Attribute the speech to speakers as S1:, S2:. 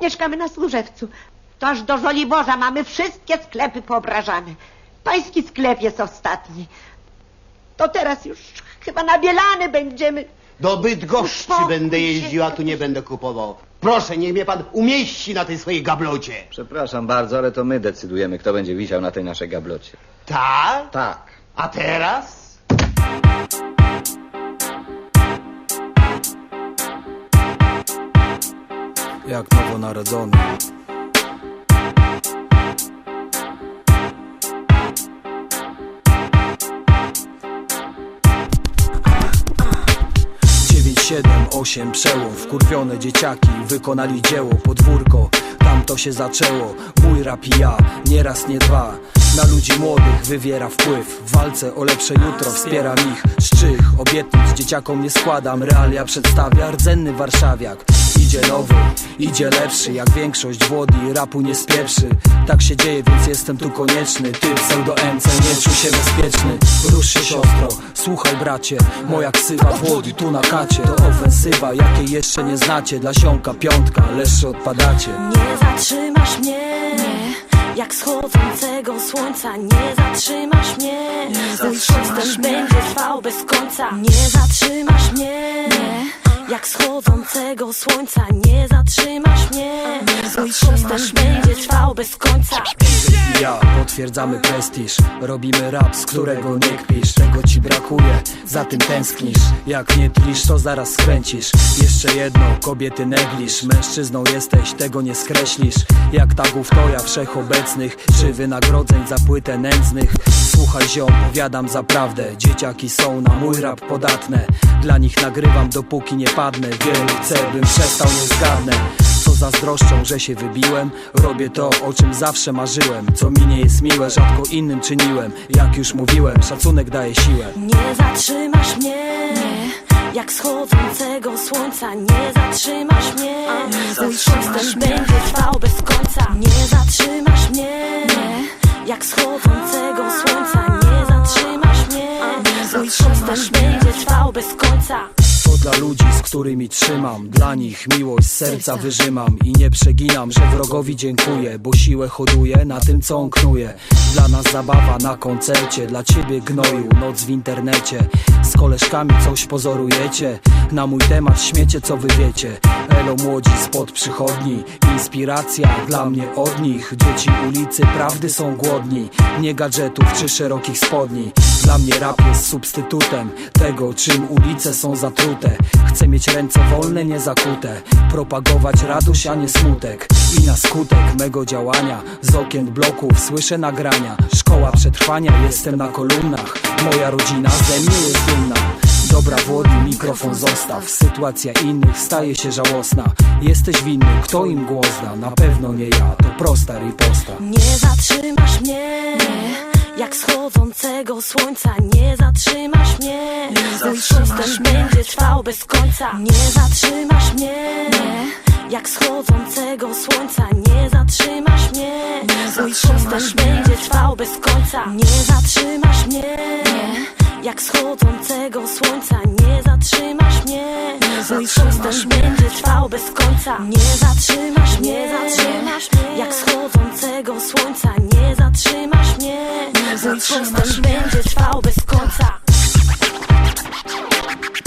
S1: Mieszkamy na Służewcu. To aż do Żoliborza mamy wszystkie sklepy poobrażane. Pański sklep jest ostatni. To teraz już chyba na Bielany będziemy.
S2: Do Bydgoszczy
S1: Uspokój
S2: będę
S1: się.
S2: jeździł, a tu nie będę kupował. Proszę, niech mnie pan umieści na tej swojej gablocie.
S3: Przepraszam bardzo, ale to my decydujemy, kto będzie wisiał na tej naszej gablocie.
S2: Tak?
S3: Tak.
S2: A teraz?
S4: Jak nowonarodzony. Siedem, osiem, przełom. Wkurwione dzieciaki wykonali dzieło Podwórko, tam to się zaczęło. Mój rap i ja, nie raz, nie dwa Na ludzi młodych wywiera wpływ. W walce o lepsze jutro wspieram ich. Szczych, obietnic dzieciakom nie składam. Realia przedstawia rdzenny warszawiak. Idzie nowy, idzie lepszy. Jak większość włodi rapu nie spieprzy. Tak się dzieje, więc jestem tu konieczny. Ty pseudo MC, nie czuł się bezpieczny. Rusz się siostro, słuchaj bracie. Moja ksywa włodi tu na kacie. To ofensywa, jakiej jeszcze nie znacie. Dla ziomka piątka, leszcze odpadacie.
S5: Nie zatrzymasz mnie Jak schodzącego słońca Nie zatrzymasz mnie Mój system będzie trwał bez końca. Nie zatrzymasz mnie. Jak schodzącego słońca Nie zatrzymasz mnie Mój system będzie trwał bez końca.
S4: Ja potwierdzamy prestiż. Robimy rap, z którego nie kpisz. Tego ci brakuje, za tym tęsknisz. Jak nie tlisz, to zaraz skręcisz. Jeszcze jedno, kobiety neglisz. Mężczyzną jesteś, tego nie skreślisz. Jak tagów toja wszechobecnych. Czy wynagrodzeń za płytę nędznych? Słuchaj ziom, powiadam zaprawdę Dzieciaki są na mój rap podatne. Dla nich nagrywam dopóki nie padnę. Wielu chce, bym przestał, nie zgadnę zazdroszczą, że się wybiłem. Robię to, o czym zawsze marzyłem. Co mi nie jest miłe, rzadko innym czyniłem. Jak już mówiłem, szacunek daje siłę.
S5: Nie zatrzymasz mnie Jak schodzącego słońca. Nie zatrzymasz mnie Mój system będzie trwał bez końca. Nie zatrzymasz mnie Jak schodzącego słońca. Nie zatrzymasz mnie Mój system będzie trwał bez końca
S4: dla ludzi, z którymi trzymam. Dla nich miłość serca wyrzymam I nie przeginam, że wrogowi dziękuję Bo siłę hoduję na tym, co on knuje Dla nas zabawa na koncercie Dla ciebie gnoju, noc w internecie. Z koleżkami coś pozorujecie Na mój temat śmiecie, co wy wiecie. Elo młodzi spod przychodni Inspiracja dla mnie od nich. Dzieci ulicy prawdy są głodni Nie gadżetów czy szerokich spodni. Dla mnie rap jest substytutem Tego czym ulice są zatrute Chcę mieć ręce wolne, nie zakute. Propagować radość, a nie smutek. I na skutek mego działania Z okien bloków słyszę nagrania. Szkoła przetrwania, jestem na kolumnach. Moja rodzina ze mnie jest dumna. Dobra Włody, mikrofon zostaw. Sytuacja innych staje się żałosna. Jesteś winny, kto im głos da? Na pewno nie ja, to prosta riposta.
S5: Nie zatrzymasz mnie. Jak schodzącego słońca Nie zatrzymasz mnie będzie trwał bez końca Nie zatrzymasz mnie nie. Jak schodzącego słońca Nie zatrzymasz mnie nie Mój postęp będzie trwał bez końca Nie zatrzymasz mnie nie jak schodzącego słońca Nie zatrzymasz mnie nie Mój postęp będzie trwał bez końca Nie zatrzymasz mnie nie zatrzymasz Jak schodzącego słońca Nie zatrzymasz mnie nie Mój postęp będzie trwał bez końca you